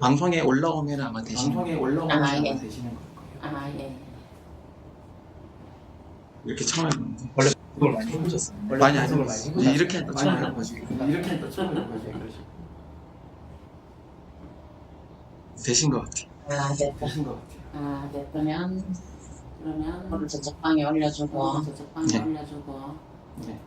방송에 올라오면 아마 되시는 방송에 거예요. 올라오면 아, 아마 예. 되시는 거예요. 아, 예. 이렇게 처음 해보는데 원래 그걸 많이 해보셨어요. 많이 많이 해보셨어요? 이렇게 했다 처음 해보지 이렇게 했다 처음 해보지 그러시고 되신 것 같아요. 아, 됐다. 되신 것 같아요. 아, 됐다면, 그러면 오늘 저쪽 방에 올려주고, 저쪽 방에 네. 올려주고 네.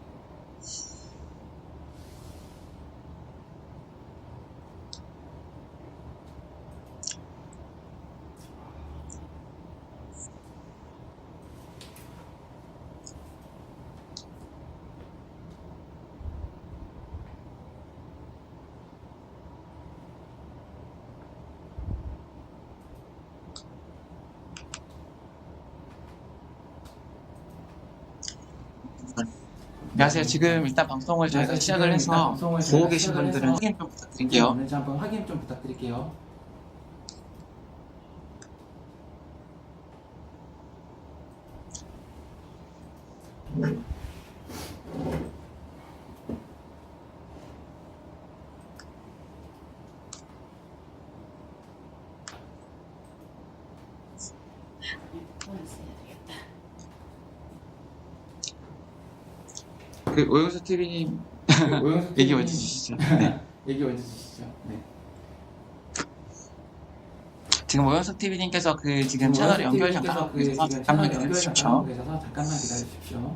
안녕하세요. 지금 일단 방송을 저희가 시작을 해서 보고 계신 분들은 확인 좀 부탁드릴게요. 오늘 한번 확인 좀 부탁드릴게요. 그 오영수 TV님 오영수 얘기 먼저 주시죠. 네. 얘기 먼저 주시죠. 네. 지금 오영수 TV님께서 그 지금 채널 오영수 연결 TV님께서 잠깐 하고 그 계셔서 지금 잠깐만 채널 연결 기다려주십시오. 잠깐 하고 계셔서 잠깐만 기다려주십시오.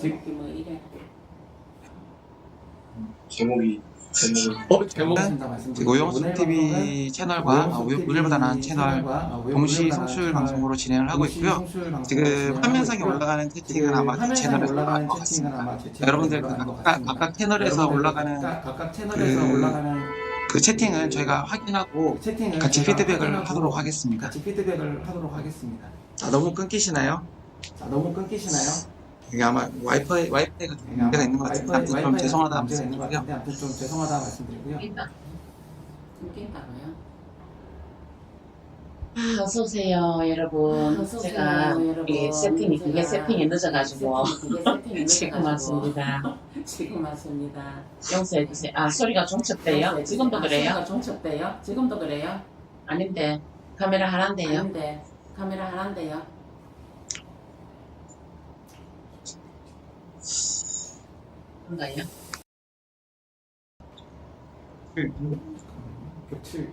제목이 뭐 이래 제목이 어? 제목입니다 지금 말씀드릴게요. 오영수 오늘 TV 채널과 TV 우열보다 나은 채널 동시 나은 송출 방송으로 진행을 하고 있고요. 지금 화면상에 있고요. 올라가는 지금 채팅은 아마 그 화면상에 채널에서 올라갈 올라가는 것 채팅은 같습니다. 아마 제 여러분들 그 올라갈 것 각각, 같습니다. 각각 채널에서 여러분들 올라가는 각각, 각각 채널에서 그- 올라가는 그 채팅은 저희가 확인하고 같이 피드백을 하도록 하겠습니다. 같이 피드백을 하도록 하겠습니다. 아, 너무 끊기시나요? 자, 너무 끊기시나요? 이게 아마 와이파이, 와이파이가 좀 문제가 있는 것 같은데 아무튼 좀 죄송하다 문제가 있는 것 말씀드리고요. 같은데 아무튼 좀 죄송하다 말씀드리고요. 아, 어서 오세요, 여러분. 어서 오세요, 제가, 여러분. 이게 세팅이, 그게 제가 세팅이 늦어가지고. 세팅이, 지금 늦어가지고. 왔습니다. 지금 왔습니다 용서해 주세요. 아, 소리가 종첩돼요? 지금도 아, 그래요? 소리가 종첩돼요? 지금도 그래요? 아닌데, 카메라 하나인데요? 아닌데 카메라 하나인데요? 그런가요? 겹칠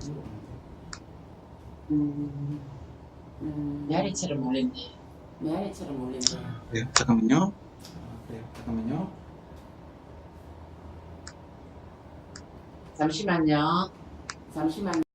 음, 음, 야리처럼 몰린데. 메아리처럼 몰린대요 네, 잠깐만요. 아, 그래요. 잠깐만요. 잠시만요. 잠시만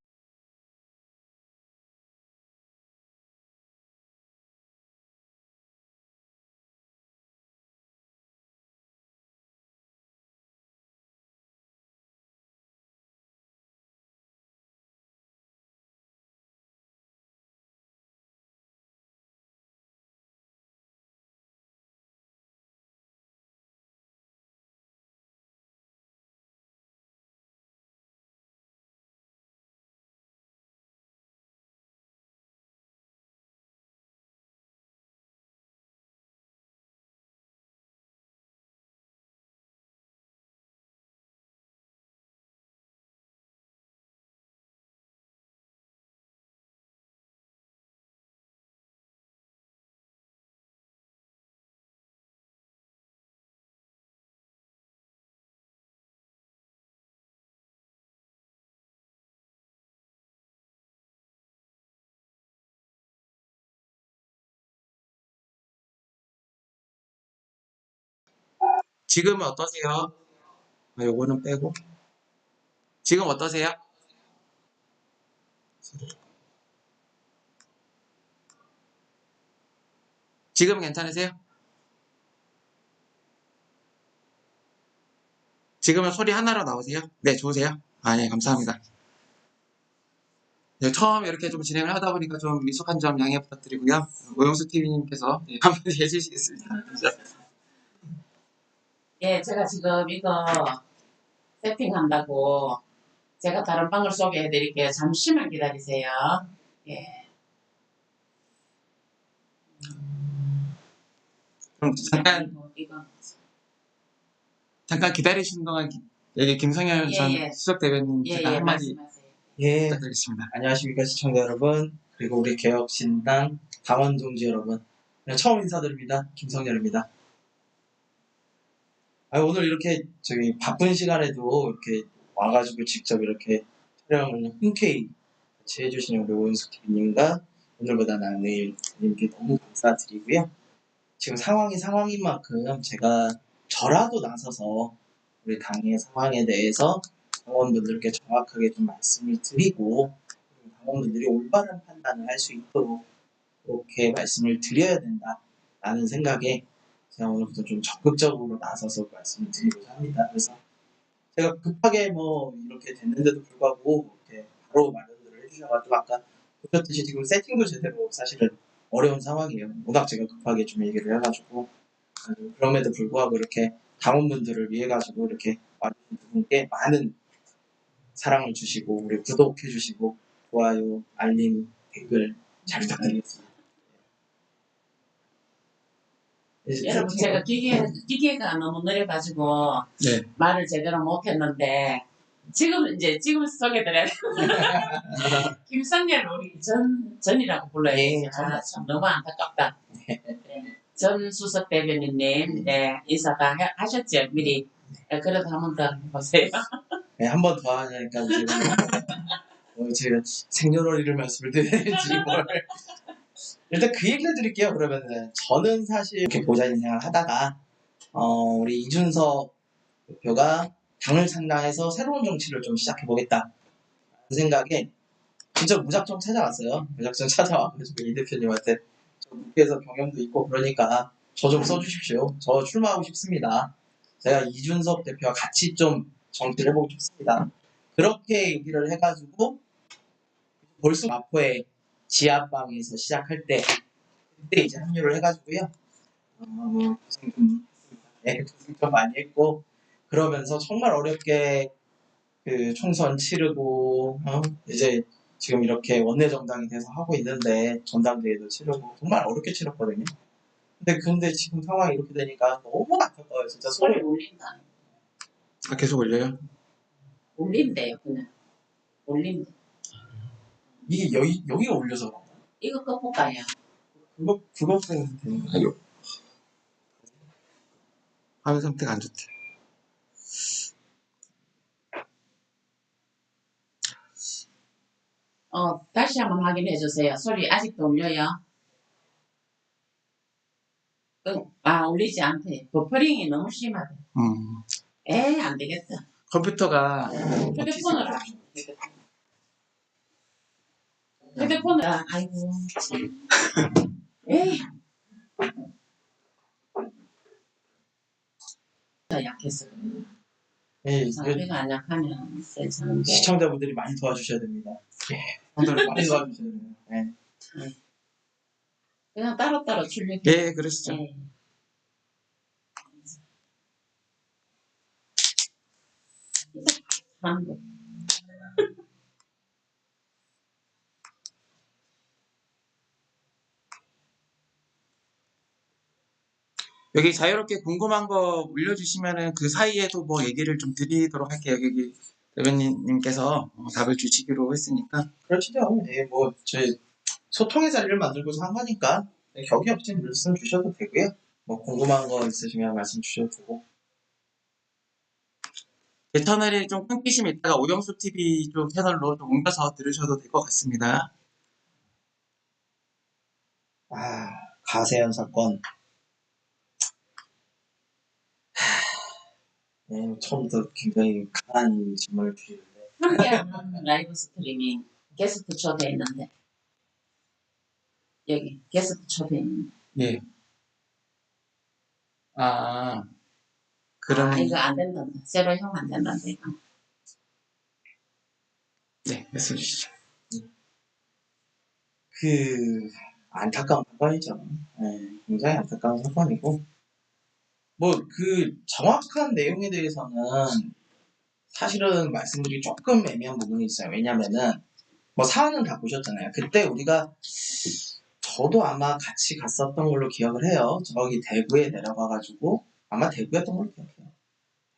지금은 어떠세요? 아, 요거는 빼고. 지금 어떠세요? 지금 괜찮으세요? 지금은 소리 하나로 나오세요? 네, 좋으세요? 아, 예, 감사합니다. 네, 처음 이렇게 좀 진행을 하다 보니까 좀 미숙한 점 양해 부탁드리고요. 오영수 TV님께서 예, 한마디 해주시겠습니다. 예, 제가 지금 이거 세팅한다고 제가 다른 방을 소개해 드릴게요. 잠시만 기다리세요. 예. 그럼 잠깐 이거, 이거. 잠깐 기다리시는 동안 기- 여기 김성현 예, 전 예. 수석 대변인 예, 제가 예, 한마디 말씀하세요. 예, 부탁드리겠습니다. 안녕하십니까 시청자 여러분 그리고 우리 개혁신당 당원 동지 여러분 네, 처음 인사드립니다 김성렬입니다. 아, 오늘 이렇게 저기 바쁜 시간에도 이렇게 와가지고 직접 이렇게 촬영을 흔쾌히 같이 해주시는 우리 오은숙 TV님과 오늘보다 나은 내일님께 너무 감사드리고요. 지금 상황이 상황인 만큼 제가 저라도 나서서 우리 당의 상황에 대해서 당원분들께 정확하게 좀 말씀을 드리고 당원분들이 올바른 판단을 할 수 있도록 그렇게 말씀을 드려야 된다라는 생각에 제가 오늘부터 좀 적극적으로 나서서 말씀을 드리고자 합니다. 그래서 제가 급하게 뭐 이렇게 됐는데도 불구하고 이렇게 바로 마련을 해주셔가지고 아까 보셨듯이 지금 세팅도 제대로 사실은 어려운 상황이에요. 워낙 제가 급하게 좀 얘기를 해가지고 그럼에도 불구하고 이렇게 당원분들을 위해 가지고 이렇게 두 분께 많은 사랑을 주시고 우리 구독해 주시고 좋아요, 알림, 댓글 잘 부탁드리겠습니다. 네. 여러분 제가 기계 기계가 너무 느려가지고 네. 말을 제대로 못했는데 지금 이제 지금 소개드려야 돼. 김성렬 우리 전 전이라고 불러요. 네, 아, 참 너무 안타깝다. 네. 전 수석 대변인님 네, 인사가 하- 하셨죠 미리. 네, 그래도 한 번더 해보세요. 네, 한 번 더 하니까 지금 어, 제가 생년월일을 말씀을 드려야지 뭘 일단 그 얘기를 드릴게요. 그러면은 저는 사실 이렇게 생활 하다가 어, 우리 이준석 대표가 당을 창당해서 새로운 정치를 좀 시작해 보겠다. 그 생각에 진짜 무작정 찾아왔어요. 무작정 찾아와가지고 이 대표님한테 저 국회에서 경험도 있고 그러니까 저 좀 써주십시오. 저 출마하고 싶습니다. 제가 이준석 대표와 같이 좀 정치를 해보고 싶습니다. 그렇게 얘기를 해가지고 벌써 마포의 지하방에서 시작할 때 그때 이제 합류를 해가지고요. 어, 고생 좀. 네, 고생 좀 많이 했고 그러면서 정말 어렵게 그 총선 치르고 어, 이제 지금 이렇게 원내 정당이 돼서 하고 있는데 전당대회도 치르고 정말 어렵게 치렀거든요. 근데 근데 지금 상황이 이렇게 되니까 너무 안타까워요. 진짜 소리 울린다. 아, 계속 올려요? 울린대요 그냥. 울린대. 이게 여기 여기가 올려서 그런가? 이거 꺼볼까요? 그거 그거 때문에 되는 거야. 화면 상태가 안 좋대. 어 다시 한번 확인해 주세요. 소리 아직도 울려요? 응, 아 울리지 않대. 버퍼링이 너무 심하대. 음, 에이 안 되겠다. 컴퓨터가 휴대폰으로. 휴대폰으로. 아, 아이고. 참. 에이. 약해서 그래요. 네, 그 상태가 안 약하면. 시청자분들이 많이 도와주셔야 됩니다. 오늘 많이 도와주셔야 돼요. 네. 그냥 따로따로 출력. 예, 그러시죠. 네. 하는 여기 자유롭게 궁금한 거 올려주시면은 그 사이에도 뭐 얘기를 좀 드리도록 할게요. 여기 대변인님께서 어, 답을 주시기로 했으니까. 그렇죠. 네, 뭐 저희 소통의 자리를 만들고자 한 거니까 네, 격이 없이 말씀 주셔도 되고요. 뭐 궁금한 거 있으시면 말씀 주셔도 되고. 개터널이 좀 끊기시면 있다가 오영수 TV 쪽 채널로 좀 옮겨서 들으셔도 될 것 같습니다. 아 가세현 사건. 네, 처음부터 굉장히 강한 질문을 주시는데. 함께하는 라이브 스트리밍 게스트 초대 있는데. 여기 게스트 초대 있는데. 예. 아, 그럼, 아 이거 안 된단다 새로 형 안 된단다 이거. 네, 말씀 주시죠. 그 안타까운 사건이죠. 네, 굉장히 안타까운 사건이고 뭐 그 정확한 내용에 대해서는 사실은 말씀드리기 조금 애매한 부분이 있어요. 왜냐면은 뭐 사안은 다 보셨잖아요. 그때 우리가 저도 아마 같이 갔었던 걸로 기억을 해요. 저기 대구에 내려가가지고 아마 대구였던 걸로 기억해요.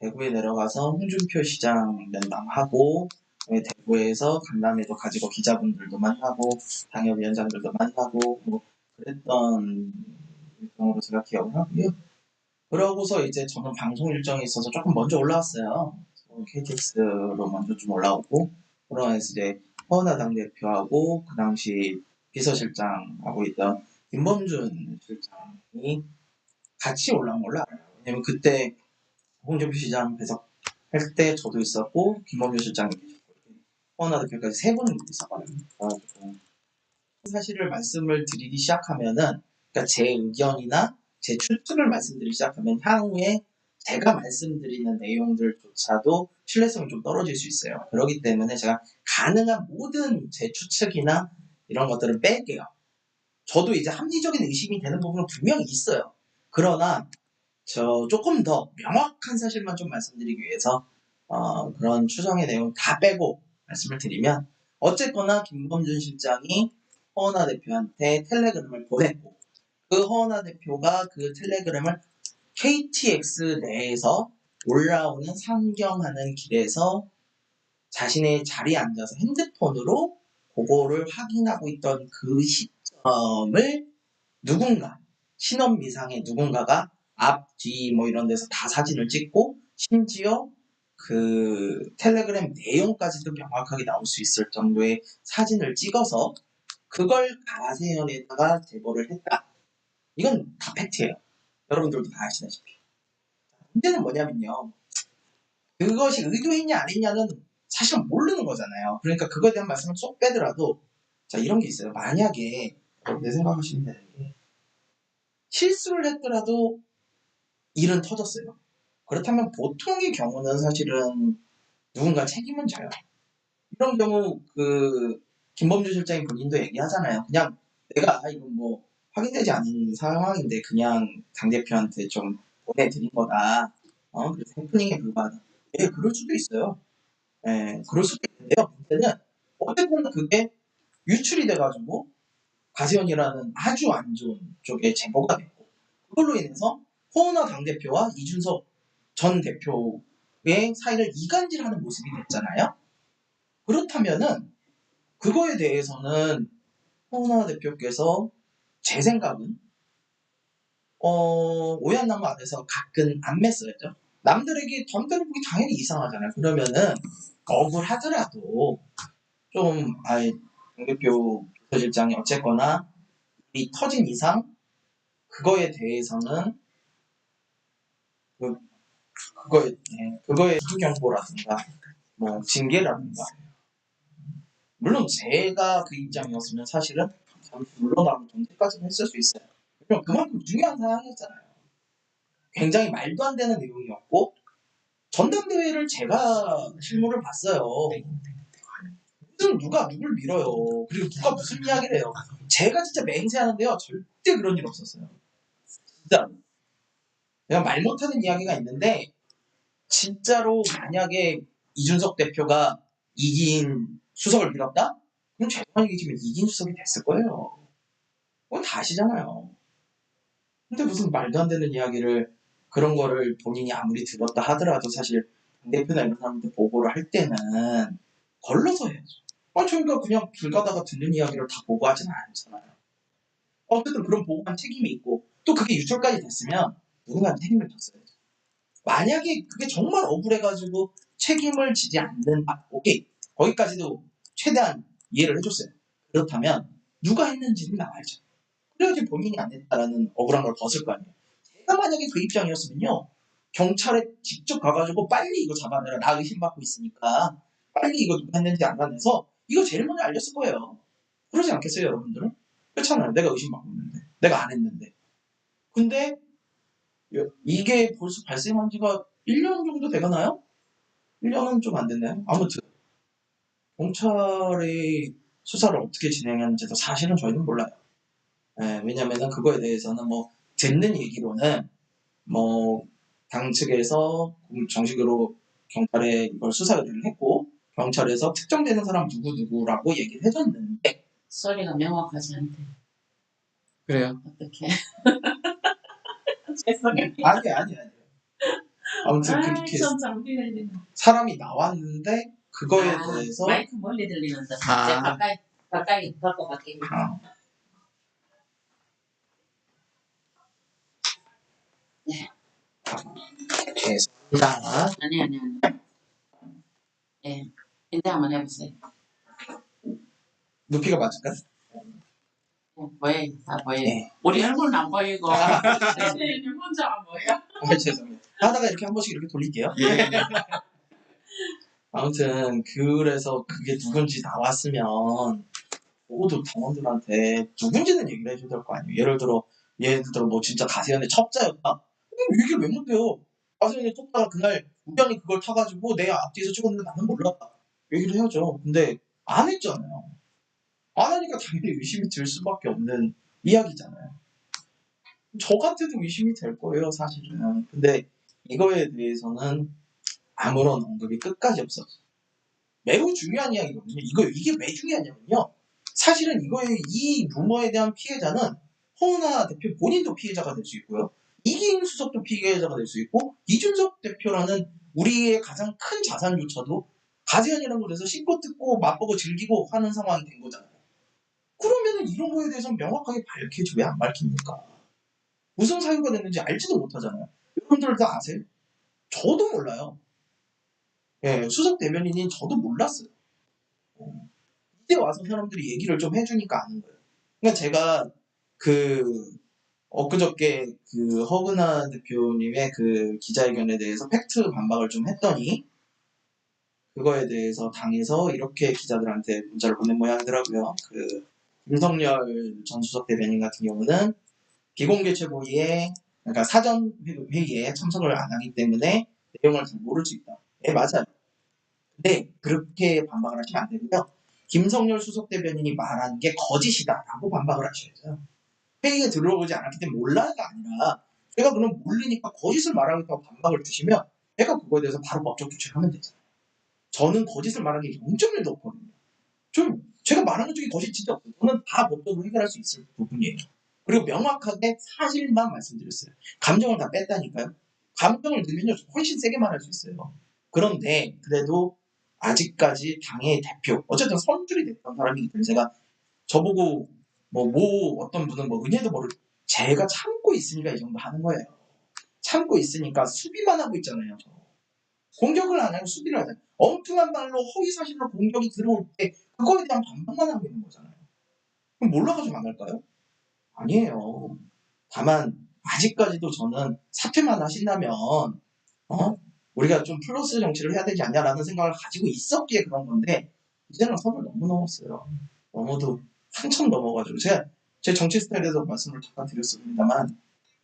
대구에 내려가서 홍준표 시장 면담하고 그다음에 대구에서 강남에도 가지고 기자분들도 만나고 당협위원장들도 만나고 뭐 그랬던 일정으로 제가 기억을 하고요. 그러고서 이제 저는 방송 일정이 있어서 조금 먼저 올라왔어요. 어, KTX로 먼저 좀 올라오고 그러면서 이제 허은하 당대표하고 그 당시 비서실장하고 있던 김범준 실장이 같이 올라온 걸로 알아요. 왜냐면 그때 홍준표 시장 배석할 때 저도 있었고 김범준 실장이 계셨고 허은하 대표까지 세 분이 있었거든요. 사실을 말씀을 드리기 시작하면은 그러니까 제 의견이나 제 추측을 말씀드리기 시작하면 향후에 제가 말씀드리는 내용들조차도 신뢰성이 좀 떨어질 수 있어요. 그렇기 때문에 제가 가능한 모든 제 추측이나 이런 것들은 뺄게요. 저도 이제 합리적인 의심이 되는 부분은 분명히 있어요. 그러나 저 조금 더 명확한 사실만 좀 말씀드리기 위해서 어, 그런 추정의 내용 다 빼고 말씀을 드리면 어쨌거나 김범준 실장이 허은하 대표한테 텔레그램을 보냈고 그 허은하 대표가 그 텔레그램을 KTX 내에서 올라오는 상경하는 길에서 자신의 자리에 앉아서 핸드폰으로 그거를 확인하고 있던 그 시점을 누군가 신원 미상의 누군가가 앞, 뒤 뭐 이런 데서 다 사진을 찍고 심지어 그 텔레그램 내용까지도 명확하게 나올 수 있을 정도의 사진을 찍어서 그걸 가세연에다가 제보를 했다. 이건 다 팩트예요. 여러분들도 다 아시다시피. 문제는 뭐냐면요. 그것이 의도했냐 아니냐는 사실 모르는 거잖아요. 그러니까 그거에 대한 말씀을 쏙 빼더라도 자 이런 게 있어요. 만약에 여러분들 생각하시면 되는 게 실수를 했더라도 일은 터졌어요. 그렇다면 보통의 경우는 사실은 누군가 책임은 져요. 이런 경우 그 김범주 실장이 본인도 얘기하잖아요. 그냥 내가 아, 이건 뭐 확인되지 않은 상황인데 그냥 당 대표한테 좀 보내드린 거다. 어, 그래서 해프닝에 불과하다. 예, 그럴 수도 있어요. 예, 그럴 수도 있는데요. 문제는 어쨌든 그게 유출이 돼가지고 가세현이라는 아주 안 좋은 쪽에 제보가 됐고 그걸로 인해서 호은하 당대표와 이준석 전 대표의 사이를 이간질하는 모습이 됐잖아요. 그렇다면은 그거에 대해서는 호은하 대표께서 제 생각은 어, 오얏나무 아래서 가끔 안 맸어야죠. 남들에게 덤대로 보기 당연히 이상하잖아요. 그러면은 억울하더라도 좀 아이 당대표 비서실장이 어쨌거나 이 터진 이상 그거에 대해서는 그 그거에 예, 그거에 수경고라든가 뭐 징계라든가 물론 제가 그 입장이었으면 사실은 잠시 물러나고 정지까지는 했을 수 있어요. 그럼 그만큼 중요한 상황이었잖아요. 굉장히 말도 안 되는 내용이었고 전당대회를 제가 실무를 봤어요. 무슨 누가 누굴 밀어요. 그리고 누가 무슨 이야기를 해요. 제가 진짜 맹세하는데요. 절대 그런 일 없었어요. 진짜. 내가 말 못하는 이야기가 있는데 진짜로 만약에 이준석 대표가 이긴 수석을 밀었다? 그럼 제가 얘기지만 이긴 수석이 됐을 거예요. 그건 다 아시잖아요. 근데 무슨 말도 안 되는 이야기를 그런 거를 본인이 아무리 들었다 하더라도 사실 당 대표나 이런 사람한테 보고를 할 때는 걸러서 해야죠. 아, 저희가 그냥 길 가다가 듣는 이야기를 다 보고하지는 않잖아요. 어쨌든 그런 보고한 책임이 있고 또 그게 유출까지 됐으면 누군가는 책임을 졌어야죠. 만약에 그게 정말 억울해가지고 책임을 지지 않는다. 오케이. 거기까지도 최대한 이해를 해줬어요. 그렇다면 누가 했는지는 나와야죠. 그래야지 본인이 안 했다라는 억울한 걸 벗을 거 아니에요. 제가 만약에 그 입장이었으면요. 경찰에 직접 가가지고 빨리 이거 잡아내라. 나 의심받고 있으니까 빨리 이거 누가 했는지 알아내서 이거 제일 먼저 알렸을 거예요. 그러지 않겠어요, 여러분들은? 그렇잖아요. 내가 의심받고 있는데. 내가 안 했는데. 근데 이게 벌써 발생한 지가 1년 정도 되가나요? 1년은 좀 안 됐나요? 아무튼 경찰이 수사를 어떻게 진행하는지도 사실은 저희는 몰라요. 예, 왜냐면은 그거에 대해서는 뭐 듣는 얘기로는 뭐 당 측에서 정식으로 경찰에 이걸 수사 의뢰를 했고 경찰에서 특정되는 사람 누구 누구라고 얘기를 해줬는데 소리가 명확하지 않대. 그래요. 어떻게? 죄송해요. 아니 아니 아니 아무튼 아, 그렇게. 사람이 나왔는데 그거에 아, 대해서 마이크 멀리 들리는데. 아. 이제 가까이 가까이 갖고 갈게. 아, 죄송합니다. 아니 아니 아니. 예. 이제 한번 해보세요. 높이가 맞을까? 예, 보여, 다 보여. 네. 우리 얼굴은 안 보이고 선생님 혼자 안 보여. 아, 죄송합니다. 하다가 이렇게 한 번씩 이렇게 돌릴게요. 예. 아무튼 그래서 그게 누군지 나왔으면 모두 당원들한테 누군지는 얘기를 해줘야 될 거 아니에요. 예를 들어 예를 들어 뭐 진짜 가세현의 첩자였다. 그럼 얘기를 왜 못해요? 가세현의 첩자가 그날 우연히 그걸 타가지고 내 앞뒤에서 찍었는데 나는 몰랐다. 얘기를 해야죠. 근데 안 했잖아요. 안 하니까 당연히 의심이 들 수밖에 없는 이야기잖아요. 저 같아도 의심이 될 거예요, 사실은. 근데 이거에 대해서는 아무런 언급이 끝까지 없었어. 매우 중요한 이야기거든요. 이거 이게 왜 중요하냐면요. 사실은 이거의 이 루머에 대한 피해자는 허은하 대표 본인도 피해자가 될 수 있고요. 이기인 수석도 피해자가 될 수 있고 이준석 대표라는 우리의 가장 큰 자산조차도 가세현이라는 곳에서 씹고 뜯고 맛보고 즐기고 하는 상황이 된 거잖아요. 그러면은 이런 거에 대해서 명확하게 밝혀지 왜 안 밝힙니까? 무슨 사유가 됐는지 알지도 못하잖아요. 여러분들 다 아세요? 저도 몰라요. 예, 수석 대변인인 저도 몰랐어요. 어, 이제 와서 사람들이 얘기를 좀 해주니까 아는 거예요. 그러니까 제가 그 엊그저께 그 허근하 대표님의 그 기자회견에 대해서 팩트 반박을 좀 했더니 그거에 대해서 당에서 이렇게 기자들한테 문자를 보낸 모양이더라고요. 그 윤석열 전 수석 대변인 같은 경우는 비공개 최고위에 그러니까 사전 회- 회의에 참석을 안 하기 때문에 내용을 잘 모를 수 있다. 예, 맞아요. 근데 그렇게 반박을 하시면 안 되고요. 김성열 수석 대변인이 말한 게 거짓이다라고 반박을 하셔야죠. 회의에 들어오지 않았기 때문에 몰라가 아니라 제가 그럼 모르니까 거짓을 말하고 있다고 반박을 주시면 제가 그거에 대해서 바로 법적 조치를 하면 되잖아요. 저는 거짓을 말한 게 0.1도 없거든요. 좀 제가 말한 것 중에 거짓 진짜 없어요. 저는 다 법적으로 해결할 수 있을 부분이에요. 그리고 명확하게 사실만 말씀드렸어요. 감정을 다 뺐다니까요. 감정을 넣으면요 훨씬 세게 말할 수 있어요. 그런데 그래도 아직까지 당의 대표, 어쨌든 선출이 됐던 사람이기 때문에 제가 저보고 뭐, 뭐 어떤 분은 뭐 은혜도 모르 제가 참고 있으니까 이 정도 하는 거예요. 참고 있으니까 수비만 하고 있잖아요. 저. 공격을 안 하고 수비를 하잖아요. 엉뚱한 말로 허위 사실로 공격이 들어올 때 그거에 대한 반박만 하고 있는 거잖아요. 그럼 몰라가지고 안 할까요? 아니에요. 다만 아직까지도 저는 사퇴만 하신다면 어? 우리가 좀 플러스 정치를 해야 되지 않냐라는 생각을 가지고 있었기에 그런 건데 이제는 선을 너무 넘었어요. 너무도 한참 넘어가지고 제가 제 정치 스타일에 대해서 말씀을 잠깐 드렸습니다만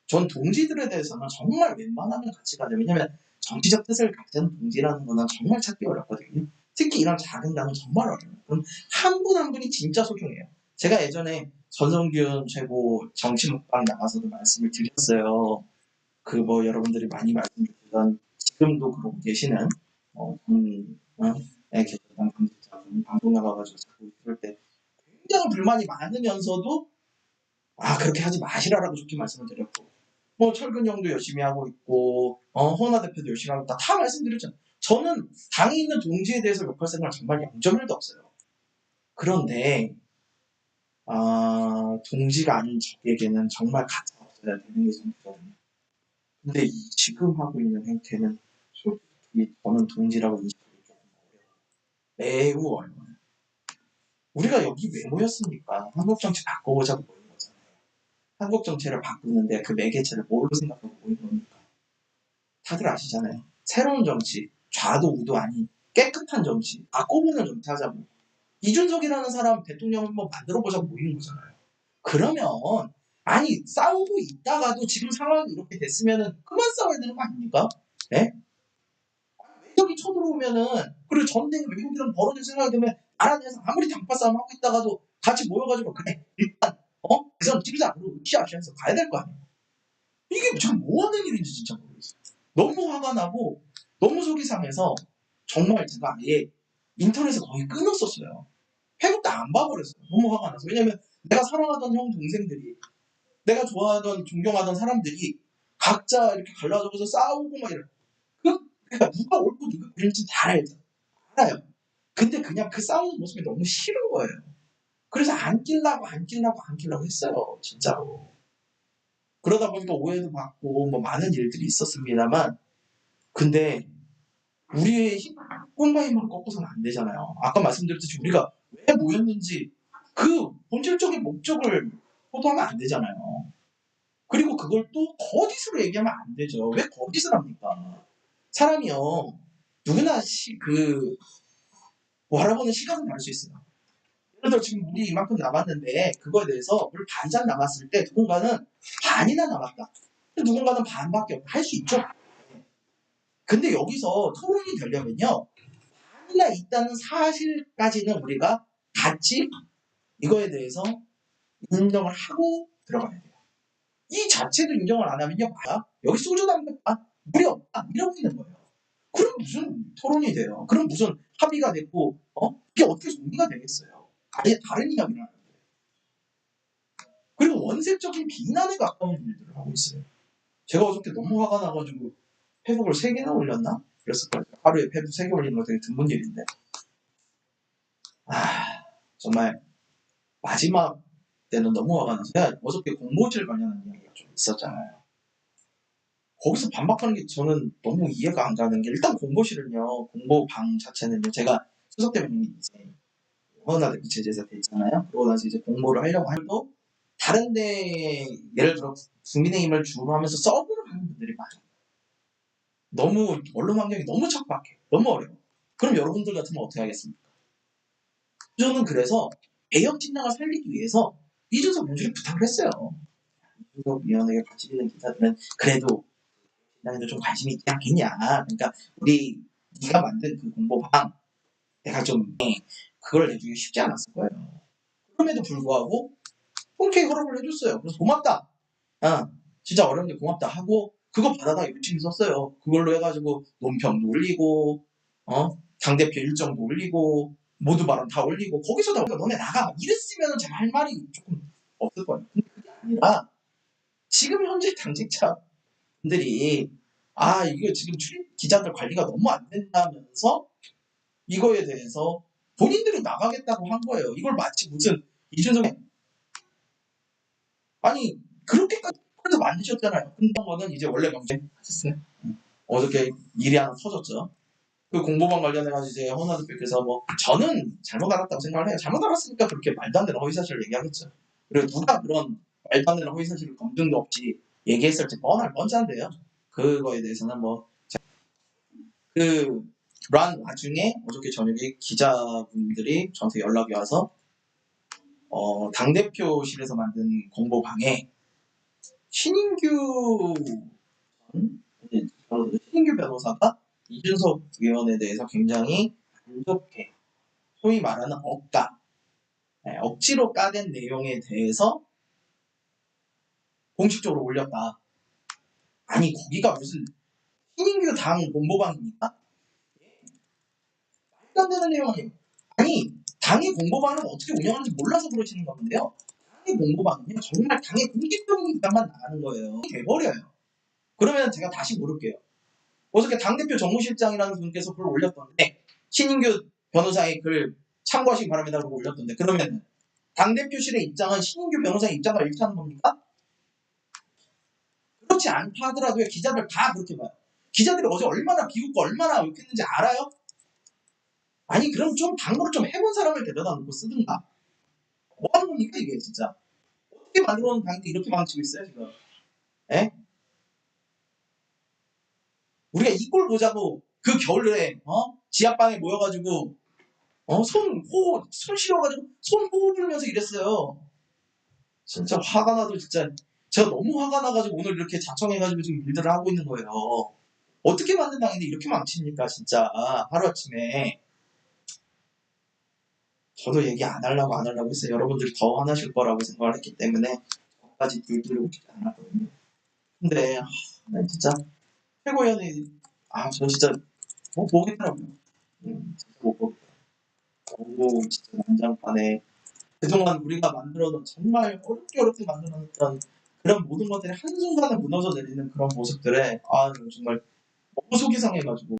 전 동지들에 대해서는 정말 웬만하면 같이 가죠. 왜냐면 정치적 뜻을 갖는 동지라는 거는 정말 찾기 어렵거든요. 특히 이런 작은 당은 정말 어려워요. 그럼 한 분 한 분이 진짜 소중해요. 제가 예전에 전성균 최고 정치 먹방 나가서도 말씀을 드렸어요. 그 뭐 여러분들이 많이 말씀드리던 지금도 그러고 계시는 어, 음, 어, 에 계셨던 당직자분 방송 나가가지고 자꾸 그럴 때 굉장히 불만이 많으면서도 아 그렇게 하지 마시라라고 좋게 말씀을 드렸고 뭐 철근 형도 열심히 하고 있고 어 허나 대표도 열심히 하고 있다 다 말씀드렸잖아요. 저는 당에 있는 동지에 대해서 욕할 생각 정말 0.1도 없어요. 그런데 아 동지가 아닌 적에게는 정말 가치가 없어야 되는 게 정치거든요. 근데 이 지금 하고 있는 행태는 솔직히 저는 동지라고 인식하기 조금 어려워요. 매우 어려워요. 우리가 여기 왜 모였습니까? 한국 정치 바꿔보자고 모인 거잖아요. 한국 정치를 바꾸는데 그 매개체를 뭘로 생각하고 모인 겁니까? 다들 아시잖아요. 새로운 정치, 좌도 우도 아닌 깨끗한 정치, 바꿔보는 정치 하자고. 이준석이라는 사람 대통령 한번 만들어보자고 모인 거잖아요. 그러면 아니 싸우고 있다가도 지금 상황이 이렇게 됐으면은 그만 싸워야 되는 거 아닙니까? 예? 쳐들어오면은 그리고 전쟁이 외국이랑 벌어질 생각이 나라 내에서 아무리 당파 싸움 하고 있다가도 같이 모여가지고 그래 일단 어 대선 찍자 그리고 으쌰으쌰해서 가야 될 거 아니에요. 이게 지금 뭐 하는 일인지 진짜 모르겠어요. 너무 화가 나고 너무 속이 상해서 정말 제가 아예 인터넷을 거의 끊었었어요. 페북도 안 봐버렸어요. 너무 화가 나서 왜냐면 내가 사랑하던 형 동생들이 내가 좋아하던 존경하던 사람들이 각자 이렇게 갈라져서 싸우고 막 이래. 그, 그러니까 누가 옳고 누가 그른지 다 알죠. 알아요. 근데 그냥 그 싸우는 모습이 너무 싫은 거예요. 그래서 안 끼려고 안 끼려고 안 끼려고 했어요. 진짜로. 그러다 보니까 오해도 받고 뭐 많은 일들이 있었습니다만 근데 우리의 힘, 꿈과 힘을 꺾어서는 안 되잖아요. 아까 말씀드렸듯이 우리가 왜 모였는지 그 본질적인 목적을 호도하면 안 되잖아요. 그리고 그걸 또 거짓으로 얘기하면 안 되죠. 왜 거짓을 합니까? 사람이요 누구나 시, 그 바라보는 시각은 다를 수 있어요. 예를 들어 지금 물이 이만큼 남았는데 그거에 대해서 물 반잔 남았을 때 누군가는 반이나 남았다. 누군가는 반밖에 없다. 할 수 있죠. 근데 여기서 토론이 되려면요. 반이나 있다는 사실까지는 우리가 같이 이거에 대해서 인정을 하고 들어가야 돼요. 이 자체도 인정을 안 하면요. 여기 소주 담겼다. 물이 없다. 이러고 있는 거예요. 그럼 무슨 토론이 돼요? 그럼 무슨 합의가 됐고, 어? 이게 어떻게 정리가 되겠어요? 아예 다른 이야기를 하는데. 그리고 원색적인 비난에 가까운 일들을 하고 있어요. 제가 어저께 너무 화가 나가지고 페북을 3개나 올렸나? 그랬을 거예요. 하루에 페북 3개 올리는 거 되게 드문 일인데. 아, 정말 마지막 때는 너무 화가 나서 제가 어저께 공모질 관련한 이야기가 좀 있었잖아요. 거기서 반박하는 게 저는 너무 이해가 안 가는 게 일단 공보실은요 공보방 자체는요 제가 수석 대변인이 이제 허은하 대표 제재에서 돼 있잖아요. 그러고 나서 이제 공모를 하려고 해도 다른데 예를 들어 국민의힘을 주로 하면서 서브를 하는 분들이 많아요. 너무 언론 환경이 너무 척박해. 너무 어려워. 그럼 여러분들 같으면 어떻게 하겠습니까? 저는 그래서 개혁 진영을 살리기 위해서 이준석 본주를 부탁을 했어요. 이준석 위원에게 같이 있는 기사들은 그래도 나도 좀 관심이 있지 않겠냐. 그러니까 우리 네가 만든 그 공보방 내가 좀 그걸 내주기 쉽지 않았을 거예요. 그럼에도 불구하고 흔쾌히 허락을 해줬어요. 그래서 고맙다. 아 진짜 어려운데 고맙다 하고 그거 받아다 열심히 썼어요. 그걸로 해가지고 논평도 올리고 어 당대표 일정도 올리고 모두 발언 다 올리고 거기서 다 너네 나가 이랬으면 제가 할 말이 조금 없을 거예요. 그게 아니라 지금 현재 당직자 분들이 아 이거 지금 출입 기자들 관리가 너무 안 된다면서 이거에 대해서 본인들이 나가겠다고 한 거예요. 이걸 마치 무슨 이준석이 아니 그렇게까지 그래도 만드셨잖아요. 근데 거는 이제 원래 명제 하셨어요. 응. 어저께 일이 하나 터졌죠. 그 공보방 관련해가지고 이제 허나 대표께서 뭐 저는 잘못 알았다고 생각을 해요. 잘못 알았으니까 그렇게 말도 안 되는 허위사실을 얘기하겠죠. 그리고 누가 그런 말도 안 되는 허위사실을 검증도 없이 얘기했을지 뻔할 뻔짠데요. 그거에 대해서는 뭐, 그, 란 와중에 어저께 저녁에 기자분들이 저한테 연락이 와서, 어, 당대표실에서 만든 공보방에 신인규, 변호사, 신인규 변호사가 이준석 의원에 대해서 굉장히 안 좋게, 소위 말하는 억까, 네, 억지로 까댄 내용에 대해서 공식적으로 올렸다. 아니 거기가 무슨 신인규 당 공보방입니까? 말도 안 되는 내용 아니에요. 아니 당의 공보방은 어떻게 운영하는지 몰라서 그러시는 건데요. 당의 공보방은요 정말 당의 공식적인 입장만 나가는 거예요. 돼버려요. 그러면 제가 다시 물을게요. 어저께 당대표 정무실장이라는 분께서 글을 올렸던데 신인규 변호사의 글 참고하시기 바랍니다. 라고 올렸던데 그러면 당대표실의 입장은 신인규 변호사의 입장과 일치하는 겁니까? 그렇지 않다 하더라도요 기자들 다 그렇게 봐요. 기자들이 어제 얼마나 비웃고 얼마나 욕했는지 알아요? 아니 그럼 좀 당구를 좀 해본 사람을 데려다 놓고 쓰든가. 뭐 하는 겁니까 이게 진짜? 어떻게 만들어 놓은 당이 이렇게 망치고 있어요 지금? 에? 우리가 이 꼴 보자고 그 겨울에 어? 지하방에 모여가지고 어? 손, 호, 손 실어가지고 손 호흡 불면서 이랬어요. 진짜 화가 나도 진짜 제가 너무 화가 나가지고 오늘 이렇게 자청해가지고 지금 일들을 하고 있는 거예요. 어떻게 만든 당인데 이렇게 망칩니까, 진짜. 하루아침에. 저도 얘기 안 하려고 안 하려고 했어요. 여러분들이 더 화나실 거라고 생각을 했기 때문에 저까지 들들고 싶지 않았거든요. 근데, 하, 나 진짜 최고위원이, 아, 저 진짜 못 보겠더라고요. 음, 진짜 못 보겠더라고요. 너무 진짜 난장판에 그동안 우리가 만들어 놓은 정말 어렵게 어렵게 만들어 놨던 그런 모든 것들이 한순간에 무너져 내리는 그런 모습들에 아 정말 너무 속이 상해가지고